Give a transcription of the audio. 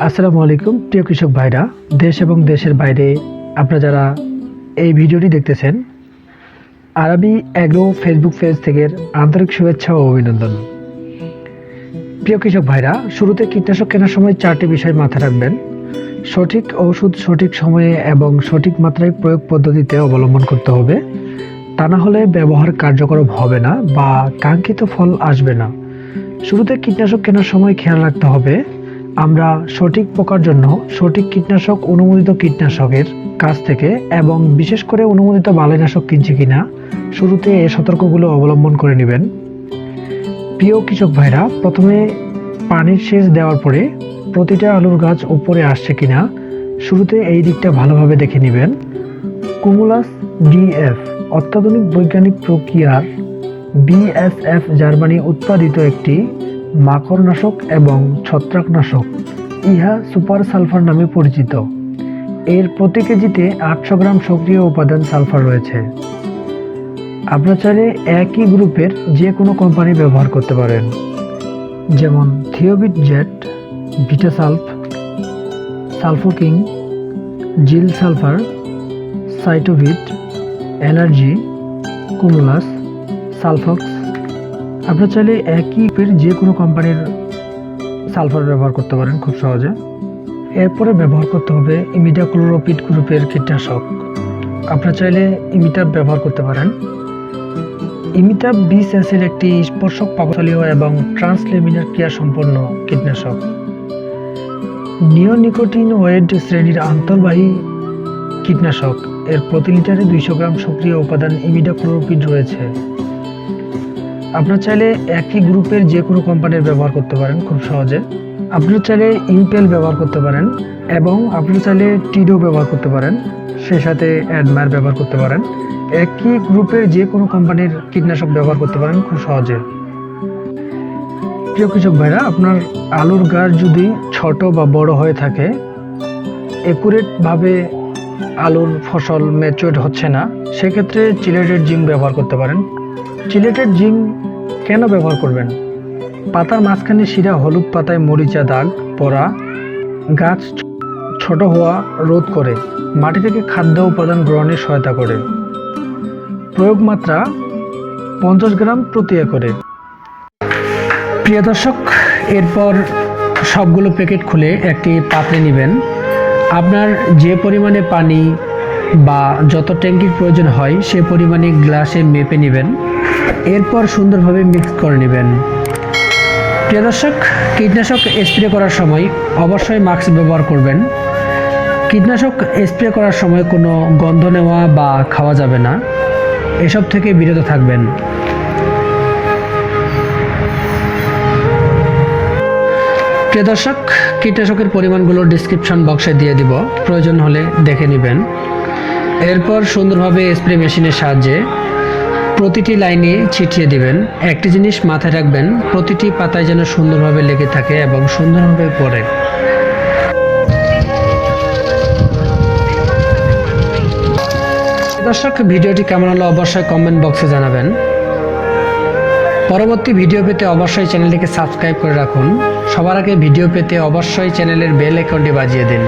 আসসালামু আলাইকুম, প্রিয় কৃষক ভাইরা। দেশ এবং দেশের বাইরে আপনারা যারা এই ভিডিওটি দেখতেছেন আরবি অ্যাগ্রো ফেসবুক পেজ থেকে আন্তরিক শুভেচ্ছা ও অভিনন্দন। প্রিয় কৃষক ভাইরা, শুরুতে কীটনাশক কেনার সময় চারটি বিষয় মাথায় রাখবেন। সঠিক ওষুধ সঠিক সময়ে এবং সঠিক মাত্রায় প্রয়োগ পদ্ধতিতে অবলম্বন করতে হবে। তা না হলে ব্যবহার কার্যকর হবে না বা কাঙ্ক্ষিত ফল আসবে না। শুরুতে কীটনাশক কেনার সময় খেয়াল রাখতে হবে। আমরা সঠিক পোকার জন্য সঠিক কীটনাশক অনুমোদিত কীটনাশকের কাছ থেকে এবং বিশেষ করে অনুমোদিত বালাইনাশক কিনছি কিনা শুরুতে এ সতর্কগুলো অবলম্বন করে নেবেন। প্রিয় কৃষক ভাইরা, প্রথমে পানির সেচ দেওয়ার পরে প্রতিটা আলুর গাছ উপরে আসছে কিনা শুরুতে এই দিকটা ভালোভাবে দেখে নেবেন। কুমুলাস ডিএফ, অত্যাধুনিক বৈজ্ঞানিক প্রক্রিয়ার বিএসএফ জার্মানি উৎপাদিত একটি মাকড়নাশক এবং ছত্রাকনাশক, ইহা সুপার সালফার নামে পরিচিত। এর প্রতি কেজিতে আটশো গ্রাম সক্রিয় উপাদান সালফার রয়েছে। আপনারা চাইলে একই গ্রুপের যে কোনো কোম্পানি ব্যবহার করতে পারেন। যেমন থিওবিট জেট ভিটাসালফ সালফোকিং, জিল sulphur, Cytovit, energy, Cumulus, Sulfox আপনারা চাইলে একই গ্রুপের যে কোনো কোম্পানির সালফার ব্যবহার করতে পারেন খুব সহজে। এরপরে ব্যবহার করতে হবে ইমিডাক্লোরোপিড গ্রুপের কীটনাশক। আপনারা চাইলে ইমিটাপ ব্যবহার করতে পারেন। ইমিটাপ বিশ এসের একটি স্পর্শক প্রকৌশলীয় এবং ট্রান্সলেমিনার ক্রিয়া সম্পন্ন কীটনাশক। নিওনিকোটিন ওয়েড শ্রেণির আন্তর্বাহী কীটনাশক। এর প্রতি লিটারে দুইশো গ্রাম সক্রিয় উপাদান ইমিডাক্লোরোপিড রয়েছে। আপনারা চাইলে একই গ্রুপের যে কোনো কোম্পানির ব্যবহার করতে পারেন খুব সহজে। আপনারা চাইলে ইম্পেল ব্যবহার করতে পারেন এবং আপনারা চাইলে টিডো ব্যবহার করতে পারেন, সেই সাথে অ্যাডমার ব্যবহার করতে পারেন। একই গ্রুপের যে কোনো কোম্পানির কীটনাশক ব্যবহার করতে পারেন খুব সহজে। প্রিয় কৃষক ভাইরা, আপনার আলুর গাছ যদি ছোট বা বড় হয়ে থাকে, একুরেটভাবে আলুর ফসল ম্যাচুরেট হচ্ছে না, সেক্ষেত্রে চিলেটেড জিম ব্যবহার করতে পারেন। চিলেটেড জিম কেন ব্যবহার করবেন? পাতার মাঝখানে শিরা হলুদ পাতায় মরিচা দাগ, পড়া, গাছ ছোট হওয়া রোধ করে, মাটি থেকে খাদ্য উপাদান গ্রহণে সহায়তা করে। প্রয়োগ মাত্রা পঞ্চাশ গ্রাম প্রতি একরে। প্রিয় দর্শক, এরপর সবগুলো প্যাকেট খুলে একটি পাত্রে নেবেন। আপনার যে পরিমাণে পানি বা যত ট্যাঙ্কির প্রয়োজন হয়, সে পরিমাণে গ্লাসে মেপে নেবেন। এরপর সুন্দরভাবে মিক্স করে নেবেন। প্রিয় দর্শক, কীটনাশক স্প্রে করার সময় অবশ্যই মাস্ক ব্যবহার করবেন। কীটনাশক স্প্রে করার সময় কোনো গন্ধ নেওয়া বা খাওয়া যাবে না। এসব থেকে বিরত থাকবেন। প্রিয় দর্শক, কীটনাশকের পরিমাণগুলো ডিসক্রিপশন বক্সে দিয়ে দিব। প্রয়োজন হলে দেখে নেবেন। এরপর সুন্দরভাবে স্প্রে মেশিনের সাহায্যে প্রতিটি লাইনে ছিটিয়ে দিবেন। একটি জিনিস মাথায় রাখবেন, প্রতিটি পাতায় যেন সুন্দরভাবে লেগে থাকে এবং সুন্দরভাবে পড়ে। দর্শক, ভিডিওটি কেমন হলো অবশ্যই কমেন্ট বক্সে জানাবেন। পরবর্তী ভিডিও পেতে অবশ্যই চ্যানেলটিকে সাবস্ক্রাইব করে রাখুন। সবার আগে ভিডিও পেতে অবশ্যই চ্যানেলের বেল আইকনটি বাজিয়ে দিন।